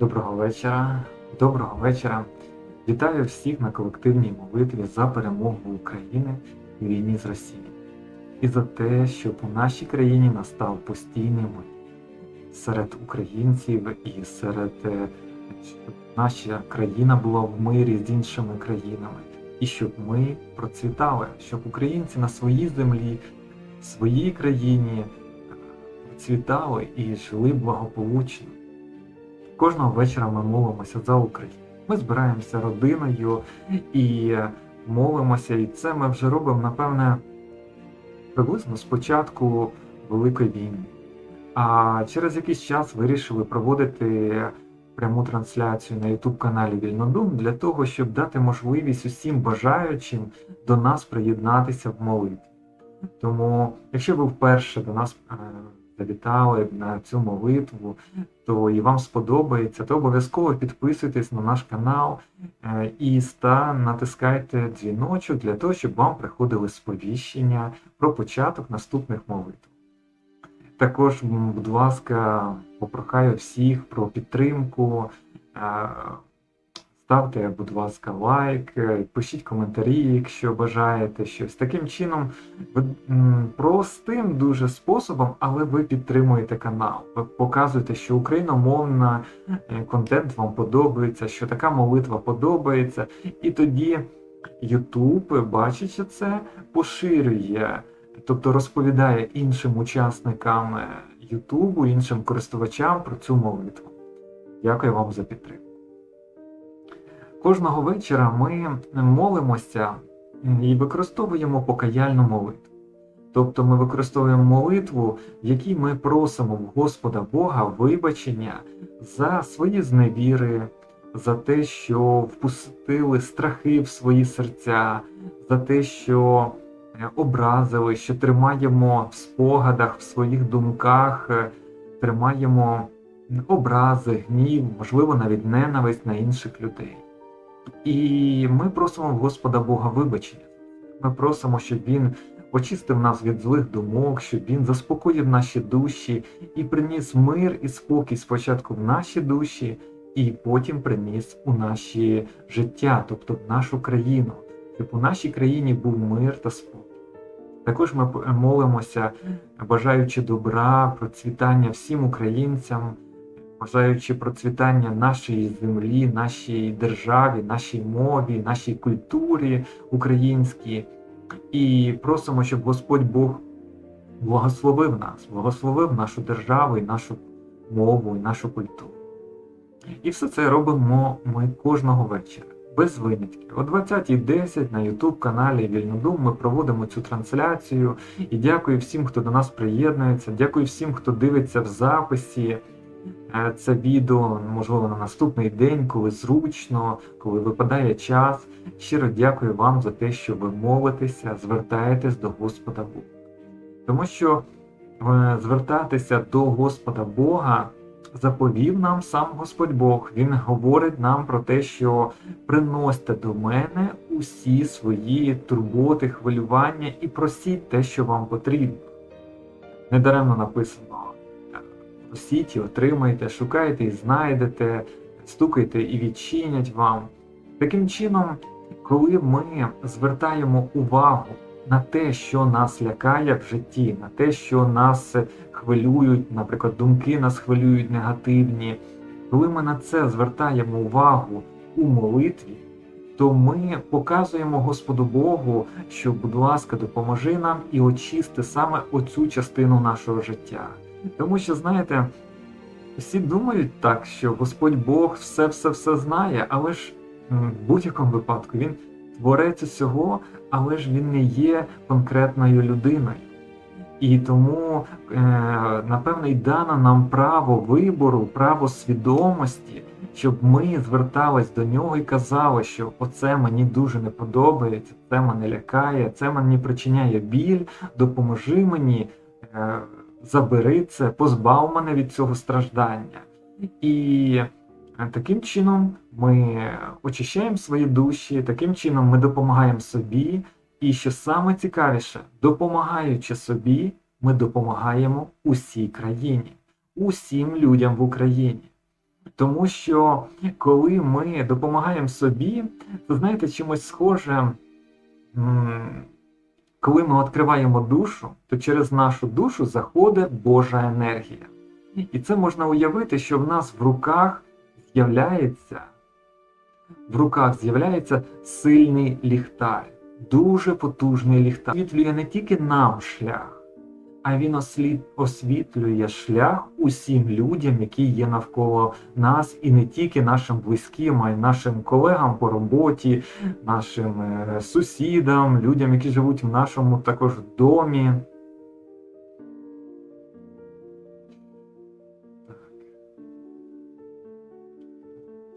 Доброго вечора. Доброго вечора. Вітаю всіх на колективній молитві за перемогу України у війні з Росією і за те, щоб у нашій країні настав постійний мир серед українців і серед е, щоб наша країна була в мирі з іншими країнами, і щоб ми процвітали, щоб українці на своїй землі, в своїй країні е, процвітали і жили благополучно. Кожного вечора ми молимося за Україну. Ми збираємося родиною і молимося, і це ми вже робимо, напевне, приблизно з початку Великої війни. А через якийсь час вирішили проводити пряму трансляцію на YouTube каналі Вільнодум для того, щоб дати можливість усім бажаючим до нас приєднатися в молитві. Тому, якщо ви вперше до нас е, завітали на цю молитву, то і вам сподобається, то обов'язково підписуйтесь на наш канал е, і ста натискайте дзвіночок для того, щоб вам приходили сповіщення про початок наступних молитв. Також, будь ласка, попрохаю всіх про підтримку. Ставте, будь ласка, лайк, пишіть коментарі, якщо бажаєте щось. Таким чином, простим дуже способом, але ви підтримуєте канал. Ви показуєте, що україномовна е, контент вам подобається, що така молитва подобається, і тоді YouTube, бачачи це, поширює, тобто розповідає іншим учасникам е, YouTube, іншим користувачам про цю молитву. Дякую вам за підтримку. Кожного вечора ми молимося і використовуємо покаяльну молитву. Тобто ми використовуємо молитву, в якій ми просимо в Господа Бога вибачення за свої зневіри, за те, що впустили страхи в свої серця, за те, що е, образили, що тримаємо в спогадах, в своїх думках, е, тримаємо образи, гнів, можливо, навіть ненависть на інших людей. І ми просимо Господа Бога вибачення. Ми просимо, щоб Він очистив нас від злих думок, щоб Він заспокоїв наші душі і приніс мир і спокій спочатку в наші душі, і потім приніс у наші життя, тобто в нашу країну, щоб у нашій країні був мир та спокій. Також ми молимося, бажаючи добра, процвітання всім українцям бажаючи процвітання нашої землі, нашій державі, нашій мові, нашій культурі українській, і просимо, щоб Господь Бог благословив нас, благословив нашу державу, і нашу мову, і нашу культуру. І все це робимо ми кожного вечора. Без винятків. О 20.10 на YouTube каналі Вільнодум ми проводимо цю трансляцію. І дякую всім, хто до нас приєднується. Дякую всім, хто дивиться в записі це відео, можливо, на наступний день, коли зручно, коли випадає час. Щиро дякую вам за те, що ви молитеся, звертаєтесь до Господа Бога. Тому що е, звертатися до Господа Бога заповів нам сам Господь Бог. Він говорить нам про те, що приносьте до мене усі свої турботи, хвилювання і просіть те, що вам потрібно. Недаремно написано: просіть і отримайте, шукайте і знайдете, стукайте і відчинять вам. Таким чином, коли ми звертаємо увагу на те, що нас лякає в житті, на те, що нас хвилюють, наприклад, думки нас хвилюють негативні, коли ми на це звертаємо увагу у молитві, то ми показуємо Господу Богу, що, будь ласка, допоможи нам і очисти саме оцю частину нашого життя. Тому що, знаєте, всі думають так, що Господь Бог все-все-все знає, але ж в будь-якому випадку він творець усього, але ж він не є конкретною людиною. І тому, е, напевно, й дано нам право вибору, право свідомості, щоб ми звертались до нього і казали, що оце мені дуже не подобається, це мене лякає, це мені причиняє біль, допоможи мені, е, забери це, позбав мене від цього страждання. І е, таким чином ми очищаємо свої душі, таким чином ми допомагаємо собі. І що саме цікавіше, допомагаючи собі, ми допомагаємо усій країні, усім людям в Україні. Тому що коли ми допомагаємо собі, то знаєте, чимось схоже, м, коли ми відкриваємо душу, то через нашу душу заходить Божа енергія. І це можна уявити, що в нас в руках з'являється в руках з'являється сильний ліхтар, дуже потужний ліхтар. Світлює не тільки нам шлях, а він ослід- освітлює шлях усім людям, які є навколо нас, і не тільки нашим близьким, а й нашим колегам по роботі, нашим е, сусідам, людям, які живуть в нашому також домі.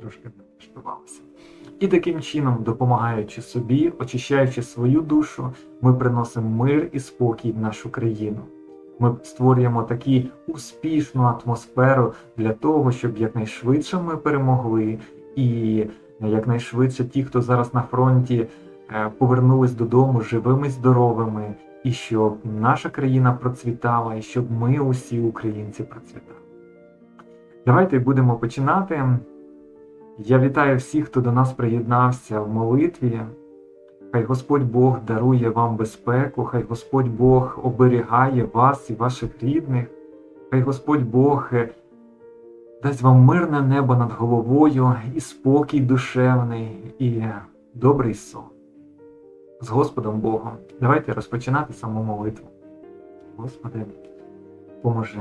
Трошки не влаштувалося. І таким чином, допомагаючи собі, очищаючи свою душу, ми приносимо мир і спокій в нашу країну. Ми створюємо таку успішну атмосферу для того, щоб якнайшвидше ми перемогли, і якнайшвидше ті, хто зараз на фронті, е, повернулись додому живими, здоровими, і щоб наша країна процвітала, і щоб ми усі українці процвітали. Давайте будемо починати. Я вітаю всіх, хто до нас приєднався в молитві. Хай Господь Бог дарує вам безпеку, хай Господь Бог оберігає вас і ваших рідних, хай Господь Бог е, дасть вам мирне небо над головою і спокій душевний, і добрий сон. З Господом Богом. Давайте розпочинати саму молитву. Господи, поможи.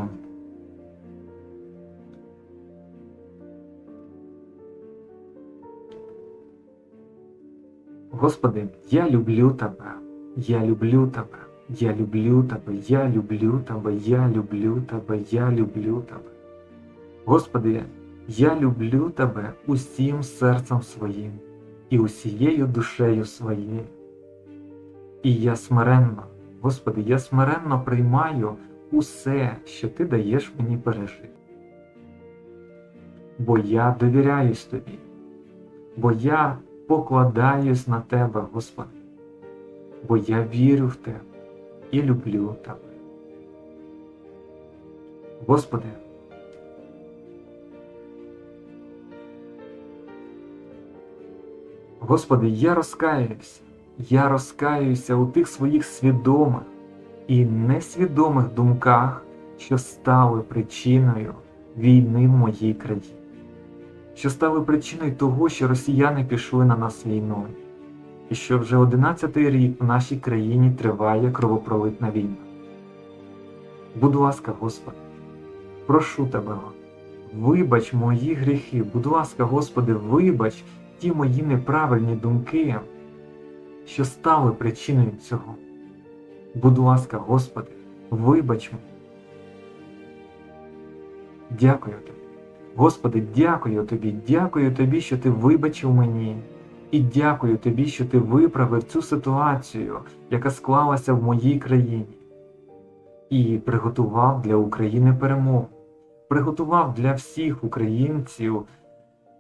Господи, я люблю Тебе, я люблю Тебе, я люблю Тебе, я люблю Тебе, я люблю Тебе, я люблю Тебе. Господи, я люблю Тебе усім серцем своїм і усією душею своєю. І я смиренно, Господи, я смиренно приймаю усе, що Ти даєш мені пережити. Бо я довіряюсь Тобі, бо я покладаюсь на Тебе, Господи, бо я вірю в Тебе і люблю Тебе. Господи, Господи, я розкаюся, я розкаюся у тих своїх свідомих і несвідомих думках, що стали причиною війни в моїй країні що стали причиною того, що росіяни пішли на нас війною, і що вже 11-й рік в нашій країні триває кровопролитна війна. Будь ласка, Господи, прошу Тебе, вибач мої гріхи, будь ласка, Господи, вибач ті мої неправильні думки, що стали причиною цього. Будь ласка, Господи, вибач мені. Дякую Тобі. Господи, дякую Тобі, дякую Тобі, що Ти вибачив мені, і дякую Тобі, що Ти виправив цю ситуацію, яка склалася в моїй країні, і приготував для України перемогу, приготував для всіх українців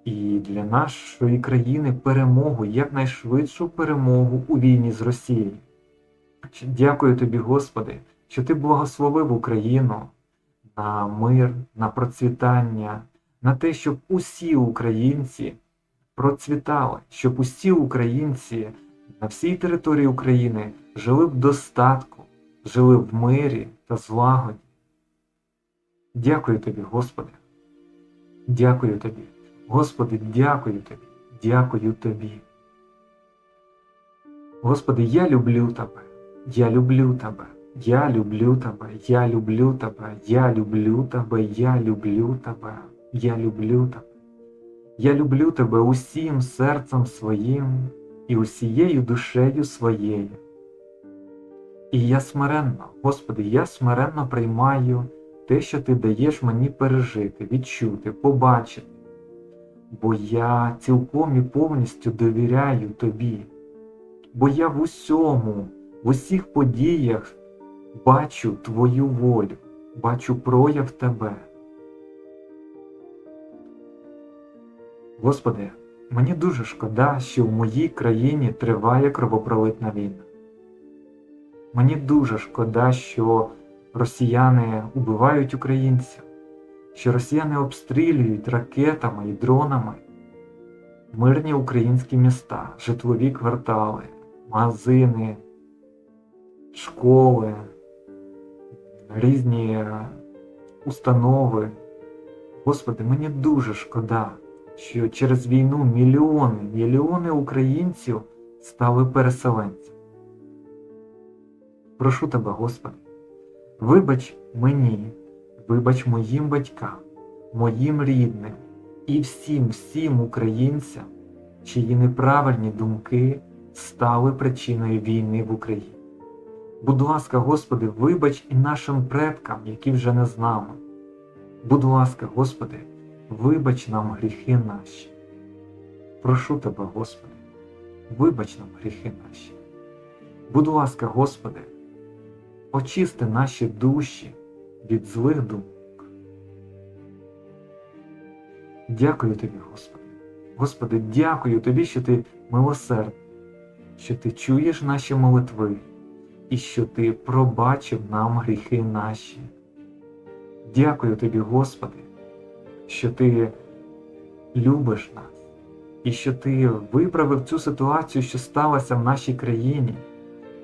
і для нашої країни перемогу, якнайшвидшу перемогу у війні з Росією. Дякую Тобі, Господи, що Ти благословив Україну на мир, на процвітання на те, щоб усі українці процвітали, щоб усі українці на всій території України жили в достатку, жили в мирі та злагоді. Дякую тобі, Господи. Дякую тобі. Господи, дякую тобі, дякую тобі. Господи, я люблю Тебе, я люблю Тебе, я люблю Тебе, я люблю Тебе, я люблю Тебе, я люблю Тебе. Я люблю тебе. Я люблю тебе усім серцем своїм і усією душею своєю. І я смиренно, Господи, я смиренно приймаю те, що Ти даєш мені пережити, відчути, побачити, бо я цілком і повністю довіряю Тобі, бо я в усьому, в усіх подіях бачу Твою волю, бачу прояв Тебе. Господи, мені дуже шкода, що в моїй країні триває кровопролитна війна. Мені дуже шкода, що росіяни убивають українців. що росіяни обстрілюють ракетами і дронами мирні українські міста, житлові квартали, магазини, школи, різні е, установи. Господи, мені дуже шкода, що через війну мільйони, мільйони українців стали переселенцями. Прошу тебе, Господи, вибач мені, вибач моїм батькам, моїм рідним і всім, всім українцям, чиї неправильні думки стали причиною війни в Україні. Будь ласка, Господи, вибач і нашим предкам, які вже не з нами. Будь ласка, Господи, вибач нам гріхи наші. Прошу Тебе, Господи, вибач нам гріхи наші. Будь ласка, Господи, очисти наші душі від злих думок. Дякую Тобі, Господи. Господи, дякую Тобі, що Ти милосердний, що Ти чуєш наші молитви і що Ти пробачив нам гріхи наші. Дякую Тобі, Господи, що Ти любиш нас і що Ти виправив цю ситуацію, що сталася в нашій країні,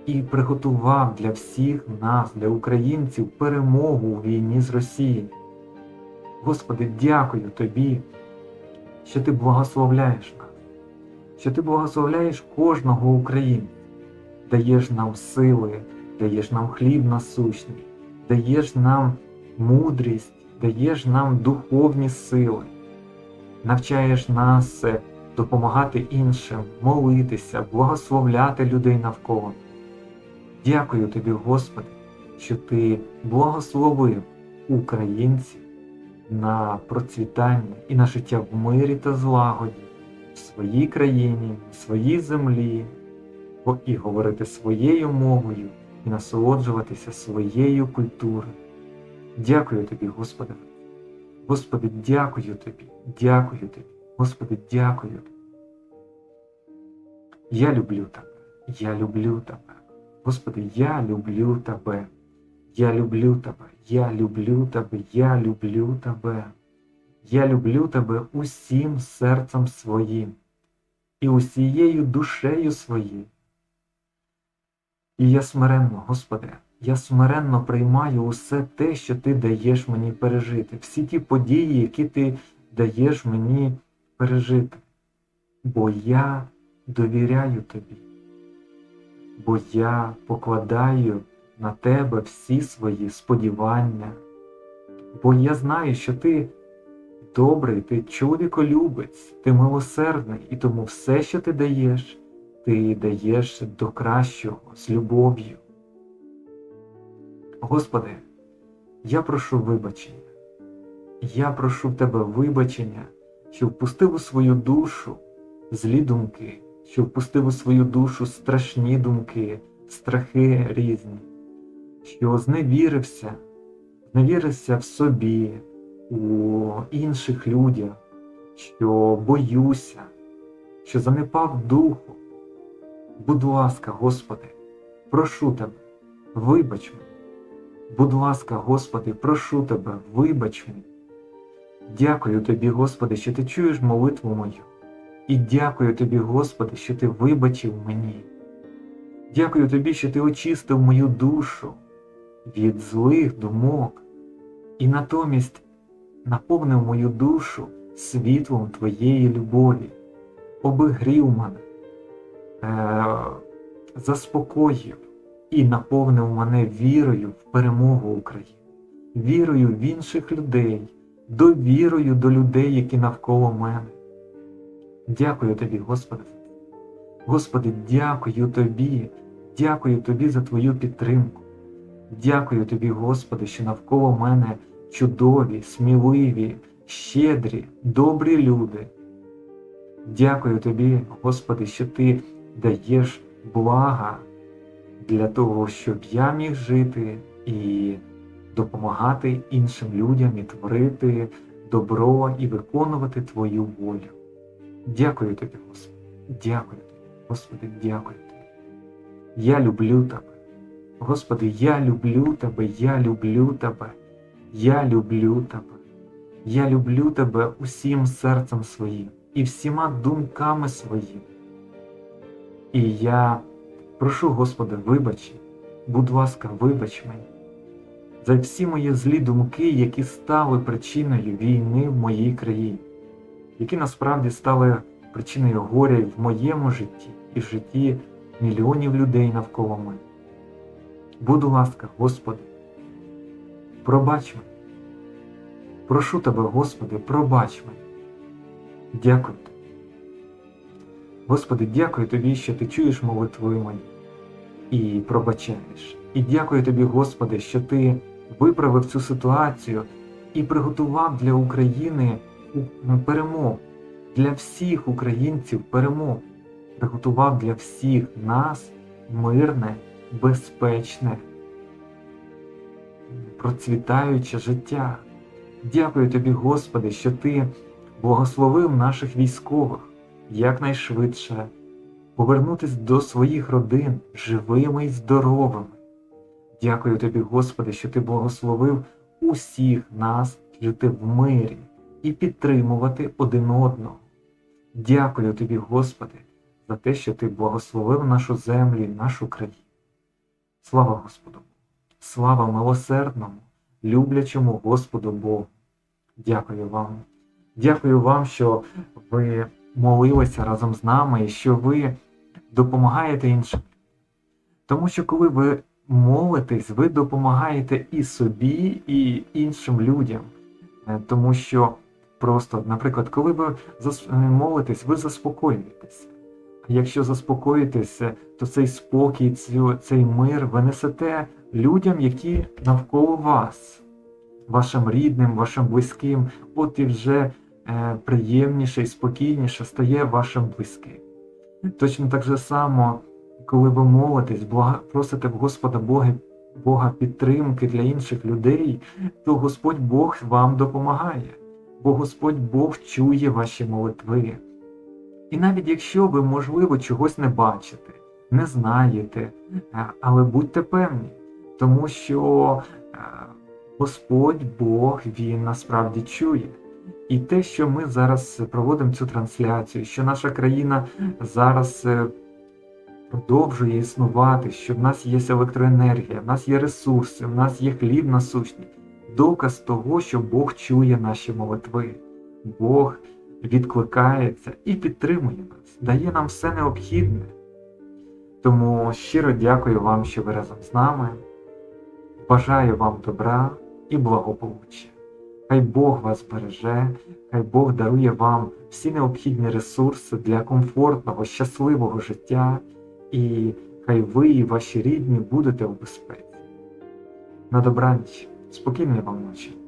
і приготував для всіх нас, для українців, перемогу у війні з Росією. Господи, дякую Тобі, що Ти благословляєш нас, що Ти благословляєш кожного українця, даєш нам сили, даєш нам хліб насущний, даєш нам мудрість, даєш нам духовні сили, навчаєш нас е, допомагати іншим, молитися, благословляти людей навколо. Дякую тобі, Господи, що Ти благословив українців на процвітання і на життя в мирі та злагоді в своїй країні, в своїй землі, і говорити своєю мовою і насолоджуватися своєю культурою. Дякую тобі, Господи. Господи, дякую тобі, дякую тобі, Господи, дякую. Я люблю тебе, я люблю тебе. Господи, я люблю тебе. Я люблю тебе, я люблю тебе, я люблю тебе. Я люблю тебе усім серцем своїм і усією душею своєю. І я смиренно, Господи, я смиренно приймаю усе те, що Ти даєш мені пережити, всі ті події, які Ти даєш мені пережити. Бо я довіряю Тобі, бо я покладаю на Тебе всі свої сподівання, бо я знаю, що Ти добрий, ти чоловіколюбець, ти милосердний, і тому все, що ти даєш, ти даєш до кращого з любов'ю. Господи, я прошу вибачення. Я прошу в Тебе вибачення, що впустив у свою душу злі думки, що впустив у свою душу страшні думки, страхи різні, що зневірився, зневірився в собі, у інших людях, що боюся, що занепав духу. Будь ласка, Господи, прошу Тебе, вибач мене. Будь ласка, Господи, прошу Тебе, вибач мені. Дякую Тобі, Господи, що Ти чуєш молитву мою. І дякую Тобі, Господи, що Ти вибачив мені. Дякую Тобі, що Ти очистив мою душу від злих думок і натомість наповнив мою душу світлом Твоєї любові, обігрів мене, е заспокоїв і наповнив мене вірою в перемогу України, вірою в інших людей, довірою до людей, які навколо мене. Дякую тобі, Господи. Господи, дякую Тобі, дякую Тобі за Твою підтримку. Дякую Тобі, Господи, що навколо мене чудові, сміливі, щедрі, добрі люди. Дякую Тобі, Господи, що Ти даєш блага для того, щоб я міг жити і допомагати іншим людям і творити добро і виконувати Твою волю. Дякую Тобі, Господи, дякую Тобі, Господи, дякую Тобі. Я люблю Тебе. Господи, я люблю Тебе, я люблю Тебе, я люблю Тебе. Я люблю тебе усім серцем своїм і всіма думками своїм. І я прошу, Господи, вибач, будь ласка, вибач мені за всі мої злі думки, які стали причиною війни в моїй країні, які насправді стали причиною горя в моєму житті і в житті мільйонів людей навколо мене. Будь ласка, Господи, пробач мене. Прошу тебе, Господи, пробач мене. Дякую тобі. Господи, дякую тобі, що ти чуєш молитви мої і пробачаєш. І дякую тобі, Господи, що ти виправив цю ситуацію і приготував для України перемогу, для всіх українців перемогу, приготував для всіх нас мирне, безпечне, процвітаюче життя. Дякую тобі, Господи, що ти благословив наших військових якнайшвидше повернутися до своїх родин живими і здоровими. Дякую тобі, Господи, що ти благословив усіх нас жити в мирі і підтримувати один одного. Дякую тобі, Господи, за те, що ти благословив нашу землю і нашу країну. Слава Господу! Слава милосердному, люблячому Господу Богу! Дякую вам. Дякую вам, що ви молилися разом з нами і що ви допомагаєте іншим. Тому що коли ви молитесь, ви допомагаєте і собі, і іншим людям. Е, Тому що просто, наприклад, коли ви е, молитесь, ви заспокоюєтеся. Якщо заспокоїтеся, то цей спокій, цей мир ви несете людям, які навколо вас, вашим рідним, вашим близьким, от і вже е, приємніше і спокійніше стає вашим близьким. Точно так же само, коли ви молитесь, просите в Господа Бога, Бога підтримки для інших людей, то Господь Бог вам допомагає, бо Господь Бог чує ваші молитви. І навіть якщо ви, можливо, чогось не бачите, не знаєте, е, але будьте певні, тому що е, Господь Бог Він насправді чує. І те, що ми зараз проводимо цю трансляцію, що наша країна зараз е, продовжує існувати, що в нас є електроенергія, в нас є ресурси, в нас є хліб насущний, доказ того, що Бог чує наші молитви, Бог відкликається і підтримує нас, дає нам все необхідне. Тому щиро дякую вам, що ви разом з нами. Бажаю вам добра і благополуччя. Хай Бог вас береже, хай Бог дарує вам всі необхідні ресурси для комфортного, щасливого життя, і хай ви і ваші рідні будете у безпеці. На добраніч, спокійної вам ночі.